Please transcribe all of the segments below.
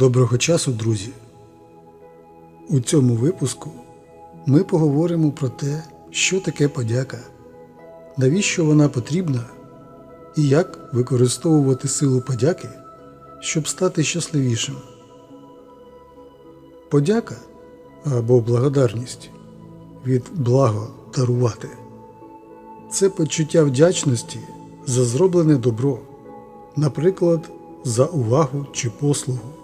Доброго часу, друзі! У цьому випуску ми поговоримо про те, що таке подяка, навіщо вона потрібна і як використовувати силу подяки, щоб стати щасливішим. Подяка або благодарність від благо дарувати це почуття вдячності за зроблене добро, наприклад, за увагу чи послугу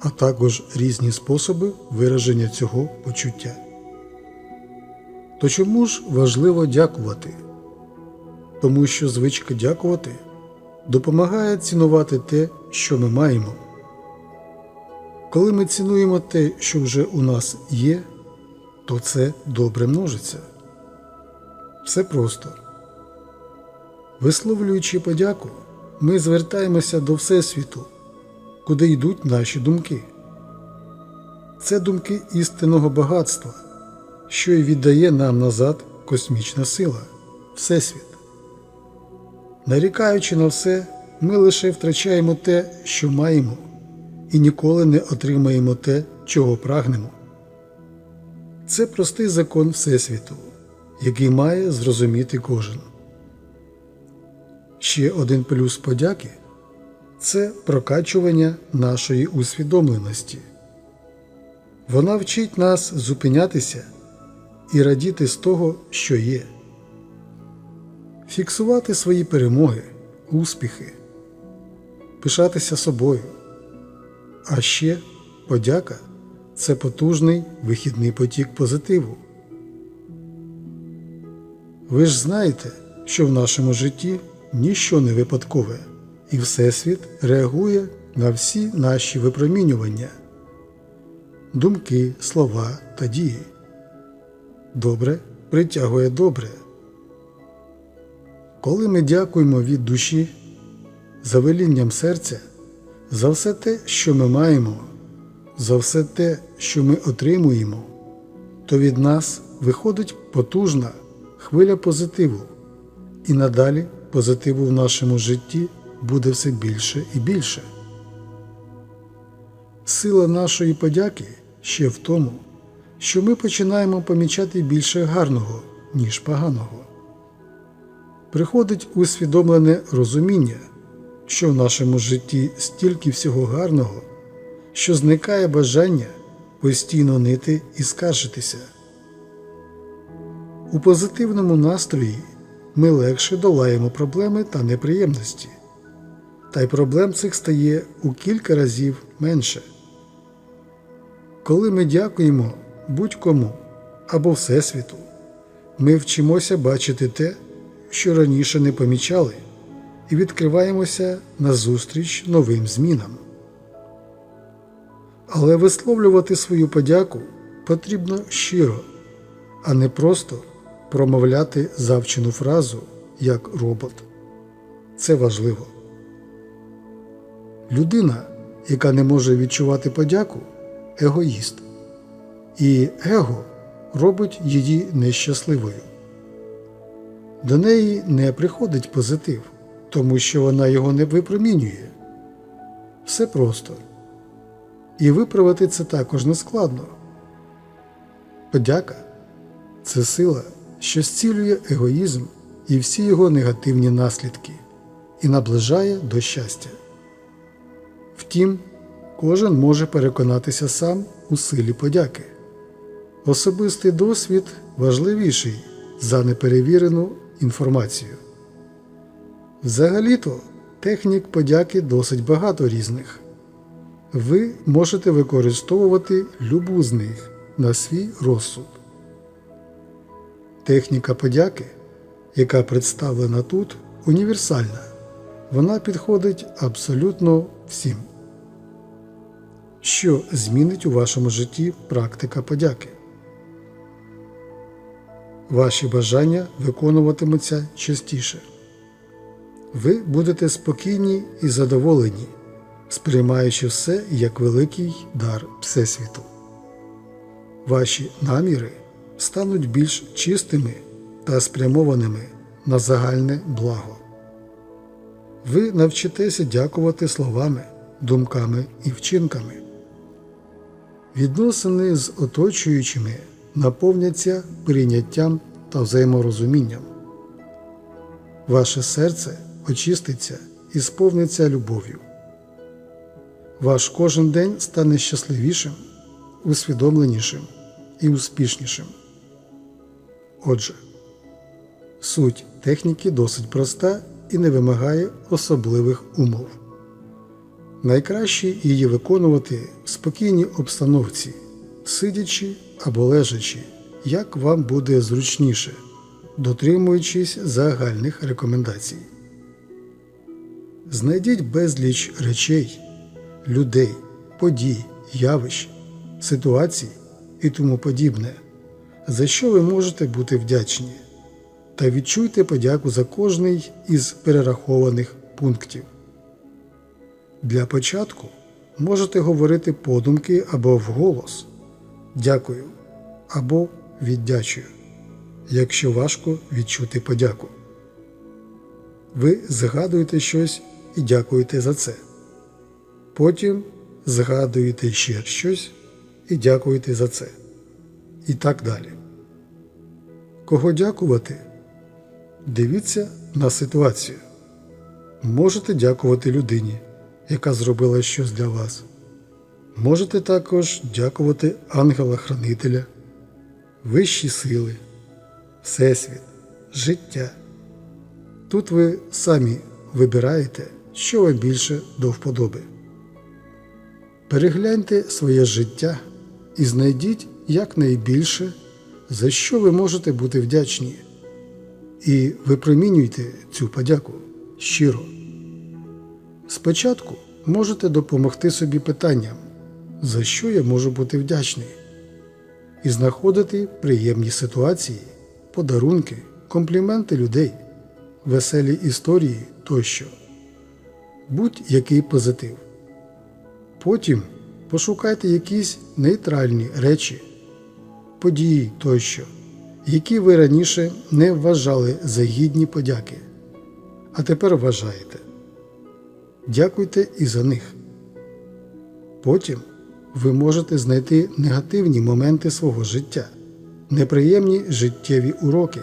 а також різні способи вираження цього почуття. То чому ж важливо дякувати? Тому що звичка дякувати допомагає цінувати те, що ми маємо. Коли ми цінуємо те, що вже у нас є, то це добре множиться. Все просто. Висловлюючи подяку, ми звертаємося до Всесвіту куди йдуть наші думки. Це думки істинного багатства, що й віддає нам назад космічна сила, Всесвіт. Нарікаючи на все, ми лише втрачаємо те, що маємо, і ніколи не отримаємо те, чого прагнемо. Це простий закон Всесвіту, який має зрозуміти кожен. Ще один плюс подяки це прокачування нашої усвідомленості. Вона вчить нас зупинятися і радіти з того, що є, фіксувати свої перемоги, успіхи, пишатися собою. А ще подяка це потужний вихідний потік позитиву. Ви ж знаєте, що в нашому житті ніщо не випадкове і Всесвіт реагує на всі наші випромінювання, думки, слова та дії. Добре притягує добре. Коли ми дякуємо від душі, за велінням серця, за все те, що ми маємо, за все те, що ми отримуємо, то від нас виходить потужна хвиля позитиву і надалі позитиву в нашому житті буде все більше і більше. Сила нашої подяки ще в тому, що ми починаємо помічати більше гарного, ніж поганого. Приходить усвідомлене розуміння, що в нашому житті стільки всього гарного, що зникає бажання постійно нити і скаржитися. У позитивному настрої ми легше долаємо проблеми та неприємності та й проблем цих стає у кілька разів менше. Коли ми дякуємо будь-кому або Всесвіту, ми вчимося бачити те, що раніше не помічали, і відкриваємося назустріч новим змінам. Але висловлювати свою подяку потрібно щиро, а не просто промовляти завчену фразу як робот. Це важливо. Людина, яка не може відчувати подяку, егоїст, і его робить її нещасливою. До неї не приходить позитив, тому що вона його не випромінює. Все просто. І виправити це також не складно. Подяка це сила, що зцілює егоїзм і всі його негативні наслідки і наближає до щастя. Втім, кожен може переконатися сам у силі подяки. Особистий досвід важливіший за неперевірену інформацію. Взагалі-то технік подяки досить багато різних. Ви можете використовувати любу з них на свій розсуд. Техніка подяки, яка представлена тут, універсальна. Вона підходить абсолютно всім що змінить у вашому житті практика подяки. Ваші бажання виконуватимуться частіше. Ви будете спокійні і задоволені, сприймаючи все як великий дар Всесвіту. Ваші наміри стануть більш чистими та спрямованими на загальне благо. Ви навчитеся дякувати словами думками і вчинками. Відносини з оточуючими наповняться прийняттям та взаєморозумінням. Ваше серце очиститься і сповниться любов'ю. Ваш кожен день стане щасливішим, усвідомленішим і успішнішим. Отже, суть техніки досить проста і не вимагає особливих умов. Найкраще її виконувати в спокійній обстановці, сидячи або лежачи, як вам буде зручніше, дотримуючись загальних рекомендацій. Знайдіть безліч речей, людей, подій, явищ, ситуацій і тому подібне, за що ви можете бути вдячні, та відчуйте подяку за кожний із перерахованих пунктів. Для початку можете говорити подумки або вголос Дякую або віддячую, якщо важко відчути подяку. Ви згадуєте щось і дякуєте за це. Потім згадуєте ще щось і дякуєте за це. І так далі. Кого дякувати? Дивіться на ситуацію. Можете дякувати людині, яка зробила щось для вас. Можете також дякувати ангела-хранителя, вищі сили, Всесвіт, життя. Тут ви самі вибираєте, що вам більше до вподоби. Перегляньте своє життя і знайдіть якнайбільше, за що ви можете бути вдячні, і випромінюйте цю подяку щиро. Спочатку можете допомогти собі питанням, за що я можу бути вдячний, і знаходити приємні ситуації, подарунки, компліменти людей, веселі історії тощо, будь-який позитив. Потім пошукайте якісь нейтральні речі, події тощо, які ви раніше не вважали за гідні подяки, а тепер вважаєте. Дякуйте і за них. Потім ви можете знайти негативні моменти свого життя, неприємні життєві уроки,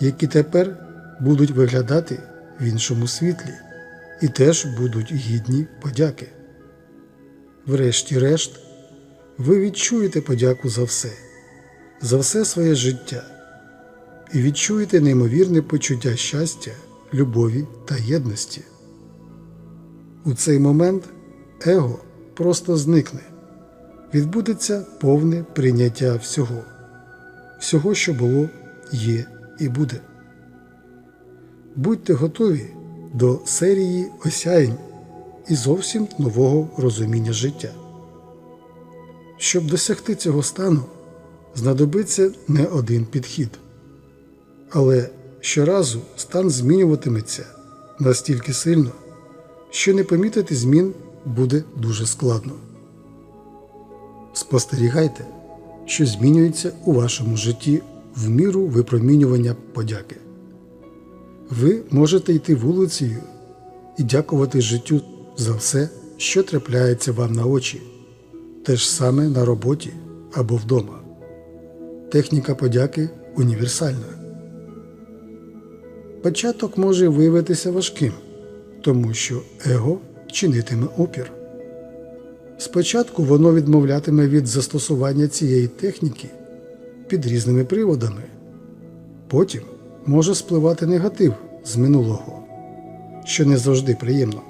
які тепер будуть виглядати в іншому світлі і теж будуть гідні подяки. Врешті-решт, ви відчуєте подяку за все, за все своє життя і відчуєте неймовірне почуття щастя, любові та єдності. У цей момент его просто зникне, відбудеться повне прийняття всього, всього, що було, є і буде. Будьте готові до серії осяянь і зовсім нового розуміння життя. Щоб досягти цього стану, знадобиться не один підхід, але щоразу стан змінюватиметься настільки сильно, що не помітити змін буде дуже складно. Спостерігайте, що змінюється у вашому житті в міру випромінювання подяки. Ви можете йти вулицею і дякувати життю за все, що трапляється вам на очі, те ж саме на роботі або вдома. Техніка подяки універсальна. Початок може виявитися важким, тому що его чинитиме опір. Спочатку воно відмовлятиме від застосування цієї техніки під різними приводами, потім може спливати негатив з минулого, що не завжди приємно.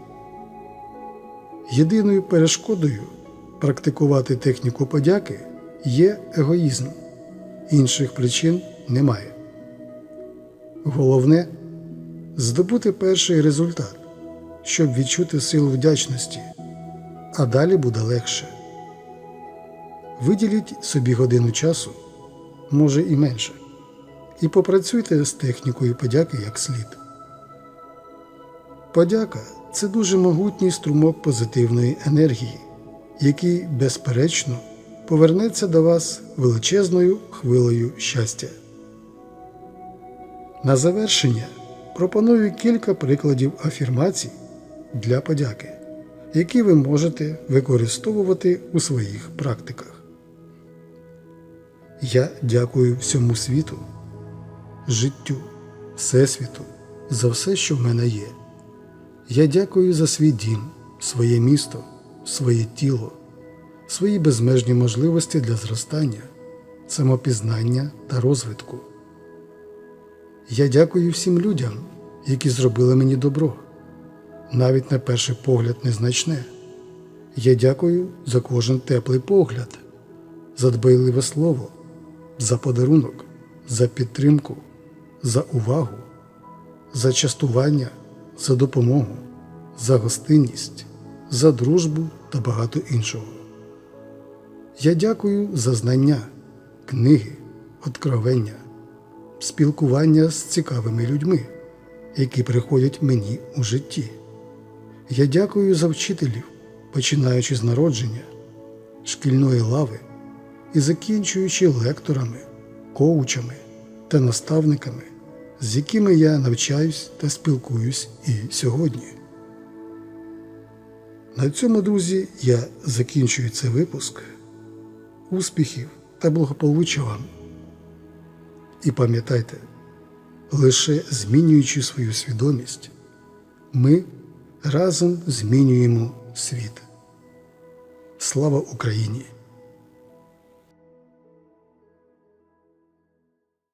Єдиною перешкодою практикувати техніку подяки є егоїзм, інших причин немає. Головне здобути перший результат, щоб відчути силу вдячності, а далі буде легше. Виділіть собі годину часу, може і менше, і попрацюйте з технікою подяки як слід. Подяка це дуже могутній струмок позитивної енергії, який, безперечно, повернеться до вас величезною хвилею щастя. На завершення пропоную кілька прикладів афірмацій для подяки, які ви можете використовувати у своїх практиках. Я дякую всьому світу, життю, Всесвіту за все, що в мене є. Я дякую за свій дім, своє місто, своє тіло, свої безмежні можливості для зростання, самопізнання та розвитку. Я дякую всім людям, які зробили мені добро, навіть на перший погляд незначне. Я дякую за кожен теплий погляд, за дбайливе слово, за подарунок, за підтримку, за увагу, за частування, за допомогу, за гостинність, за дружбу та багато іншого. Я дякую за знання, книги, откровення, спілкування з цікавими людьми, які приходять мені у житті. Я дякую за вчителів, починаючи з народження, шкільної лави і закінчуючи лекторами, коучами та наставниками, з якими я навчаюсь та спілкуюсь і сьогодні. На цьому, друзі, я закінчую цей випуск. Успіхів та благополуччя вам. І пам'ятайте, лише змінюючи свою свідомість, ми разом змінюємо світ. Слава Україні!